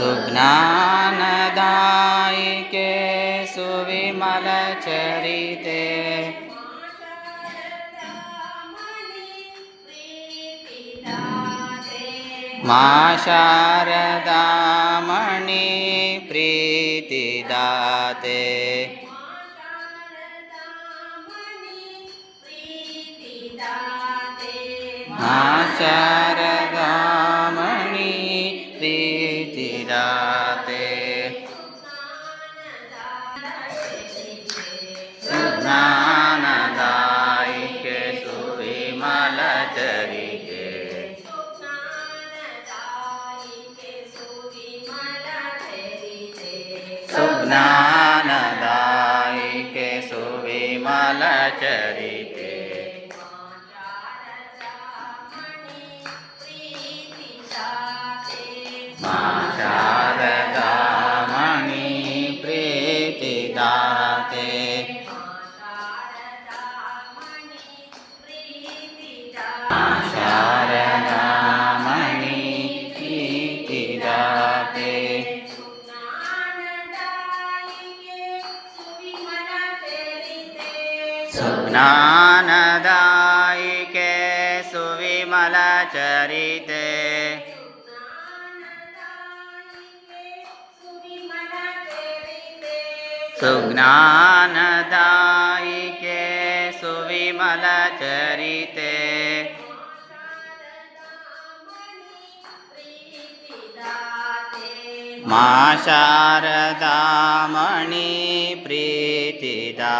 सुज्ञानदायिके सुविमलचरिते। मा शारदामणि प्रीतिदाते। मा शारदामणि जाते। ज्ञानदायी के सुविमल चरिते। के सुज्ञानदायिके सुविमलचरिते। सुज्ञानदायिके सुविमलचरिते। मा शारदामणि प्रीतिदा